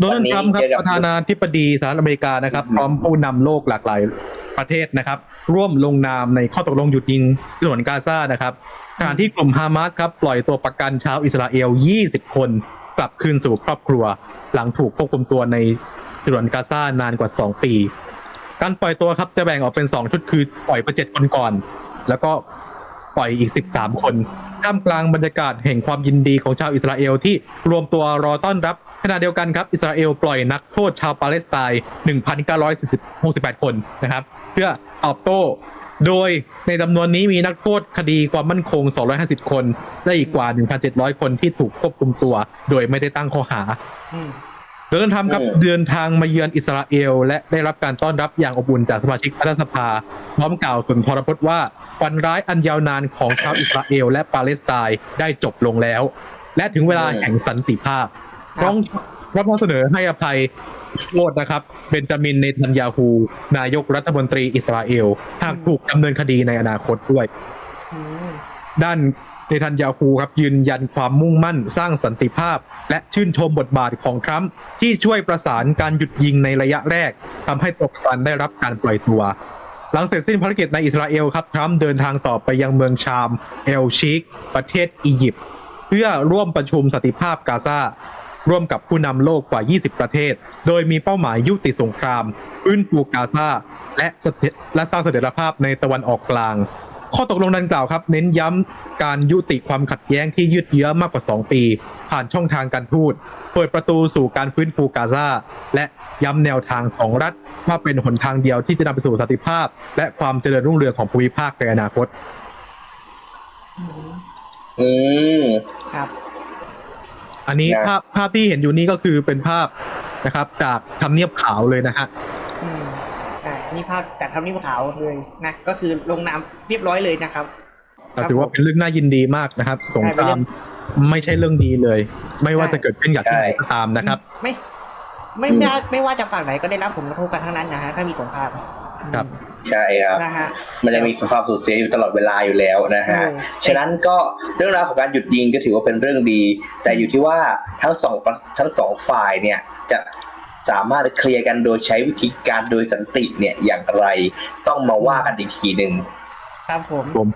โดนัลด์ทรัมป์ครับวันนี้เจอกับประธานาธิบดีสหรัฐอเมริกานะครับอืมพร้อมผู้นำโลกหลากหลายประเทศนะครับ ร่วมลงนามในข้อตกลงหยุดยิงฉนวนกาซานะครับขณะที่กลุ่มฮามาสครับปล่อยตัวประกันชาวอิสราเอล 20 คน กลับคืนสู่ครอบครัว หลังถูกควบคุมตัวในฉนวนกาซานานกว่า 2 ปี การปล่อยตัวครับจะแบ่งออกเป็น 2 ชุดคือปล่อยไป7คนก่อน แล้วก็ ปล่อยอีก 13 คนท่ามกลางบรรยากาศแห่งความยินดีของชาวอิสราเอลที่รวมตัวรอต้อนรับขณะเดียวกันครับ อิสราเอลปล่อยนักโทษชาวปาเลสไตน์ 1,968 คนนะครับ เพื่อตอบโต้ โดยในจำนวนนี้มีนักโทษคดีความมั่นคง 250 คน และอีกกว่า 1,700 คนที่ถูกควบคุมตัว โดยไม่ได้ตั้งข้อหาอ โดนัลด์ทรัมป์ครับอืมเดินทางมาเยือนอิสราเอล และได้รับการต้อนรับอย่างอบอุ่นจากสมาชิกรัฐสภา พร้อมกล่าวสุนทรพจน์ว่าฝันร้ายอันยาวนานของชาวอิสราเอล และปาเลสไตน์ได้จบลงแล้ว และถึงเวลาแห่งสันติภาพครับร้องรับข้อเสนอให้อภัยโทษนะครับเบนจามินเนทันยาฮูนายกรัฐมนตรีอิสราเอลหากถูกดำเนินคดีในอนาคตด้วยอืม ด้านเนทันยาฮูครับยืนยันความมุ่งมั่นสร้างสันติภาพ และชื่นชมบทบาทของทรัมป์ที่ช่วยประสานการหยุดยิงในระยะแรกทำให้ตัวประกันได้รับการปล่อยตัว หลังเสร็จสิ้นภารกิจในอิสราเอลครับทรัมป์เดินทางต่อไปยังเมืองชาม เอลชิก ประเทศอียิปต์เพื่อร่วมประชุมสันติภาพกาซาร่วมกับผู้นำโลกกว่า 20 ประเทศ โดยมีเป้าหมายยุติสงครามฟื้นฟูกาซาและและสร้างเสถียรภาพในตะวันออกกลาง ข้อตกลงดังกล่าวครับ เน้นย้ำการยุติความขัดแย้งที่ยืดเยื้อมากกว่า 2 ปี ผ่านช่องทางการทูตเปิดประตูสู่การฟื้นฟูกาซาและย้ำแนวทางของรัฐว่าเป็นหนทางเดียวที่จะนำไปสู่สันติภาพ และความเจริญรุ่งเรืองของภูมิภาคในอนาคต อืมอืมครับ อันนี้นะ ภาพภาพที่เห็นอยู่นี้ก็คือเป็นภาพนะครับ จากทำเนียบขาวเลยนะฮะ อืมใช่ นี่ภาพจากทำนีบขาวเลยนะก็คือลงนามเรียบร้อยเลยนะครับแต่ถือว่าเป็นเรื่องน่ายินดีมากนะครับสงครามไม่ใช่เรื่องดีเลย ไม่ว่าจะเกิดขึ้นกับที่ไหนก็ตามนะครับ ไม่ ไม่อืมไม่ว่าไม่ว่าจะฝั่งไหนก็ได้รับผลกระทบกันทั้งนั้นนะฮะถ้ามีสงครามครับใช่ครับนะฮะมันจะมีความสูญเสียอยู่ตลอดเวลาอยู่แล้วนะฮะอืมฉะนั้นก็เรื่องราวของการหยุดยิงก็ถือว่าเป็นเรื่องดี แต่อยู่ที่ว่าทั้งสองทั้งสองฝ่ายเนี่ยจะ สามารถเคลียร์กันโดยใช้วิธีการโดยสันติเนี่ยอย่างไรต้องมาว่ากันอีกทีหนึ่งครับผมผม